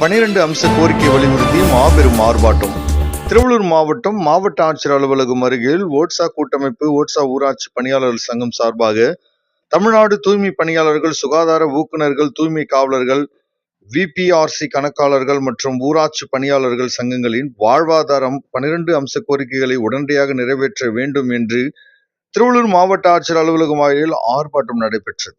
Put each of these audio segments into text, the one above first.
பனிரெண்டு அம்ச கோரிக்கை வலியுறுத்தி மாபெரும் ஆர்ப்பாட்டம் திருவள்ளூர் மாவட்டம் மாவட்ட ஆட்சியர் அலுவலகம் அருகில் ஓட்சா கூட்டமைப்பு ஓட்சா ஊராட்சி பணியாளர்கள் சங்கம் சார்பாக தமிழ்நாடு தூய்மை பணியாளர்கள் சுகாதார ஊக்குநர்கள் தூய்மை காவலர்கள் விபிஆர்சி கணக்காளர்கள் மற்றும் ஊராட்சி பணியாளர்கள் சங்கங்களின் வாழ்வாதாரம் பனிரெண்டு அம்ச கோரிக்கைகளை உடனடியாக நிறைவேற்ற வேண்டும் என்று திருவள்ளூர் மாவட்ட ஆட்சியர் அலுவலகம் வாயிலில் ஆர்ப்பாட்டம் நடைபெற்றது.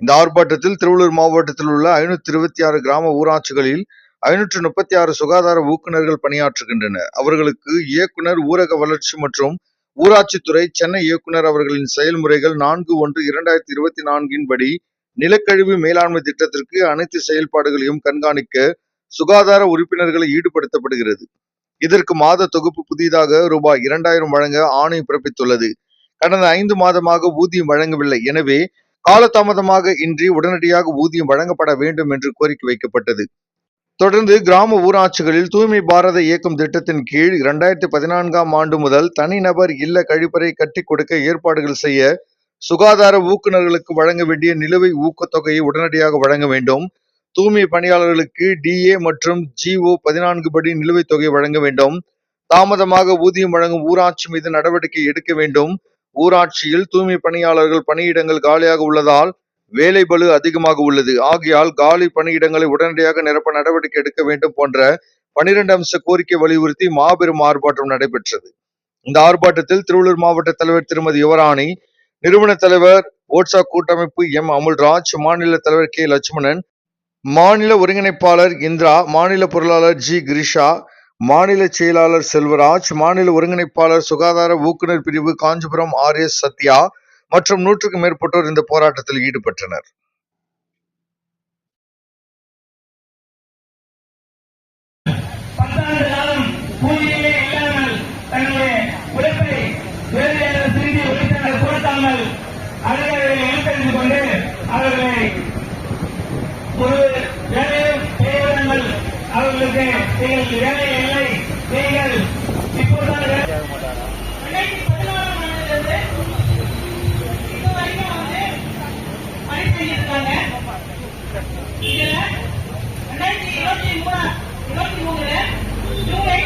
இந்த ஆர்ப்பாட்டத்தில் திருவள்ளூர் மாவட்டத்தில் உள்ள ஐநூத்தி இருபத்தி ஆறு கிராம ஊராட்சிகளில் ஐநூற்று முப்பத்தி ஆறு சுகாதார ஊக்குநர்கள் பணியாற்றுகின்றனர். அவர்களுக்கு இயக்குனர் ஊரக வளர்ச்சி மற்றும் ஊராட்சித்துறை சென்னை இயக்குனர் அவர்களின் செயல்முறைகள் நான்கு ஒன்று இரண்டாயிரத்தி இருபத்தி நான்கின் படி நிலக்கழிவு மேலாண்மை திட்டத்திற்கு அனைத்து செயல்பாடுகளையும் கண்காணிக்க சுகாதார உறுப்பினர்களை ஈடுபடுத்தப்படுகிறது. இதற்கு மாத தொகுப்பு புதிதாக ரூபாய் இரண்டாயிரம் வழங்க ஆணை பிறப்பித்துள்ளது. கடந்த ஐந்து மாதமாக ஊதியம் வழங்கவில்லை. எனவே காலதாமதமாக இன்றி உடனடியாக ஊதியம் வழங்கப்பட வேண்டும் என்று கோரிக்கை வைக்கப்பட்டது. தொடர்ந்து கிராம ஊராட்சிகளில் தூய்மை பாரத இயக்கம் திட்டத்தின் கீழ் இரண்டாயிரத்தி பதினான்காம் ஆண்டு முதல் தனிநபர் இல்ல கழிப்பறை கட்டி கொடுக்க ஏற்பாடுகள் செய்ய சுகாதார ஊக்குநர்களுக்கு வழங்க வேண்டிய நிலுவை ஊக்கத்தொகையை உடனடியாக வழங்க வேண்டும். தூய்மை பணியாளர்களுக்கு டிஏ மற்றும் ஜிஓ பதினான்கு படி நிலுவைத் தொகை வழங்க வேண்டும். தாமதமாக ஊதியம் வழங்கும் ஊராட்சி மீது நடவடிக்கை எடுக்க வேண்டும். ஊராட்சியில் தூய்மை பணியாளர்கள் பணியிடங்கள் காலியாக உள்ளதால் வேலை பலு அதிகமாக உள்ளது. ஆகையால் காலி பணியிடங்களை உடனடியாக நிரப்ப நடவடிக்கை எடுக்க வேண்டும் போன்ற பனிரெண்டு அம்ச கோரிக்கை வலியுறுத்தி மாபெரும் ஆர்ப்பாட்டம் நடைபெற்றது. இந்த ஆர்ப்பாட்டத்தில் திருவள்ளூர் மாவட்ட தலைவர் திருமதி யுவராணி நிறுவன தலைவர் ஓட்சா கூட்டமைப்பு எம். அமுல்ராஜ் மாநில தலைவர் கே. லட்சுமணன் மாநில ஒருங்கிணைப்பாளர் இந்திரா மாநில பொருளாளர் ஜி. கிரிஷா மாநில செயலாளர் செல்வராஜ் மாநில ஒருங்கிணைப்பாளர் சுகாதார ஊக்குநர் பிரிவு காஞ்சிபுரம் ஆர் எஸ் சத்யா மற்றும் நூற்றுக்கும் மேற்பட்டோர் இந்த போராட்டத்தில் ஈடுபட்டனர். அவர்களை அவர்களுக்கு நீங்கள் வேலை இல்லை. நீங்கள் இப்போதான் ரெண்டாயிரத்தி பதினாறாம் ஆண்டிலிருந்து இது வரைக்கும் வந்து பணி செஞ்சிருக்காங்க இதுல ரெண்டாயிரத்தி இருபத்தி மூணு இருபத்தி மூணுல ஜூலை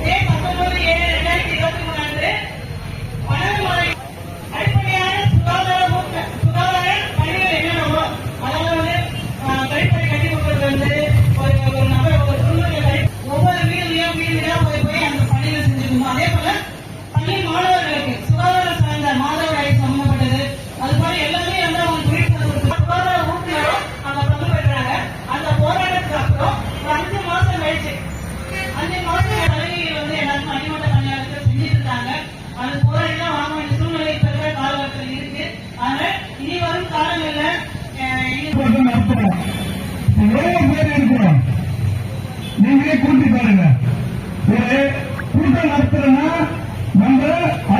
மே பத்தொன்பது ஏழு ரெண்டாயிரத்தி இருபத்தி மூணு அன்று பன்னெண்டு அஞ்சு மாசம் கழிச்சு வந்து எல்லாருக்கும் அடிமட்ட பணியாளர்கள் செஞ்சுட்டு அது போராடிதான் வாங்க வேண்டிய சூழ்நிலை இப்ப இருக்கிற காலகட்டத்தில் இருக்கு. அதனால இனி வரும் காலங்கள்ல நீங்களே கூட்டி பாருங்க ஒரு கூட்டம் நடத்துறோம்னா நம்ம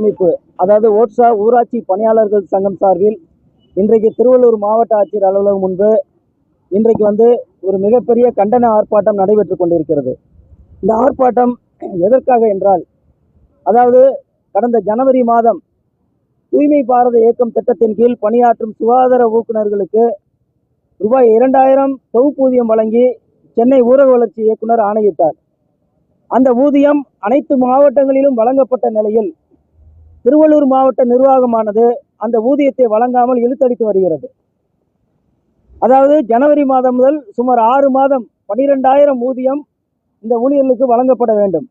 பத்து அமைப்பு அதாவது ஓட்ஸா ஊராட்சி பணியாளர்கள் சங்கம் சார்பில் இன்றைக்கு திருவள்ளூர் மாவட்ட ஆட்சியர் அலுவலகம் முன்பு இன்றைக்கு வந்து ஒரு மிகப்பெரிய கண்டன ஆர்ப்பாட்டம் நடைபெற்று கொண்டிருக்கிறது. இந்த ஆர்ப்பாட்டம் எதற்காக என்றால் அதாவது கடந்த ஜனவரி மாதம் தூய்மை பாரத இயக்கம் திட்டத்தின் கீழ் பணியாற்றும் சுகாதார ஊக்குநர்களுக்கு ரூபாய் இரண்டாயிரம் தொகுப்பூதியம் வழங்கி சென்னை ஊரக வளர்ச்சி இயக்குனர் ஆணையிட்டார். அந்த ஊதியம் அனைத்து மாவட்டங்களிலும் வழங்கப்பட்ட நிலையில் திருவள்ளூர் மாவட்ட நிர்வாகமானது அந்த ஊதியத்தை வழங்காமல் இழுத்தடித்து வருகிறது. அதாவது ஜனவரி மாதம் முதல் சுமார் ஆறு மாதம் பனிரெண்டாயிரம் ஊதியம் இந்த ஊழியர்களுக்கு வழங்கப்பட வேண்டும்.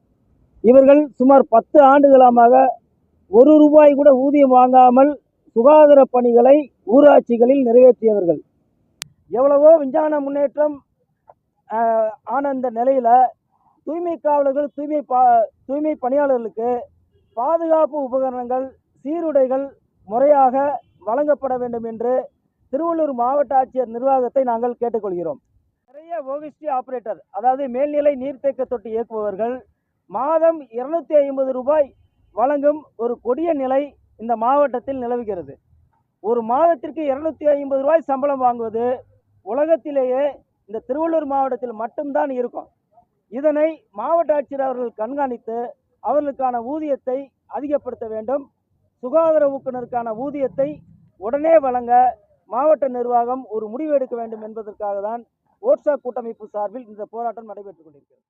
இவர்கள் சுமார் பத்து ஆண்டுகளமாக ஒரு ரூபாய் கூட ஊதியம் வாங்காமல் சுகாதார பணிகளை ஊராட்சிகளில் நிறைவேற்றியவர்கள். எவ்வளவோ விஞ்ஞான முன்னேற்றம் ஆன இந்த நிலையில் தூய்மை காவலர்கள் தூய்மை பா தூய்மை பணியாளர்களுக்கு பாதுகாப்பு உபகரணங்கள் சீருடைகள் முறையாக வழங்கப்பட வேண்டும் என்று திருவள்ளூர் மாவட்ட ஆட்சியர் நிர்வாகத்தை நாங்கள் கேட்டுக்கொள்கிறோம். நிறைய ஓவிஸ்டி ஆபரேட்டர் அதாவது மேல்நிலை நீர்த்தேக்க தொட்டி இயக்குபவர்கள் மாதம் இருநூத்தி ஐம்பது ரூபாய் வழங்கும் ஒரு கொடிய நிலை இந்த மாவட்டத்தில் நிலவுகிறது. ஒரு மாதத்திற்கு இருநூத்தி ஐம்பது ரூபாய் சம்பளம் வாங்குவது உலகத்திலேயே இந்த திருவள்ளூர் மாவட்டத்தில் மட்டும்தான் இருக்கும். இதனை மாவட்ட ஆட்சியர் அவர்கள் கண்காணித்து அவர்களுக்கான ஊதியத்தை அதிகப்படுத்த வேண்டும். சுகாதார ஊக்குனருக்கான ஊதியத்தை உடனே வழங்க மாவட்ட நிர்வாகம் ஒரு முடிவு எடுக்க வேண்டும் என்பதற்காக தான் ஓட்ஸா கூட்டமைப்பு சார்பில் இந்த போராட்டம் நடைபெற்றுக் கொண்டிருக்கிறது.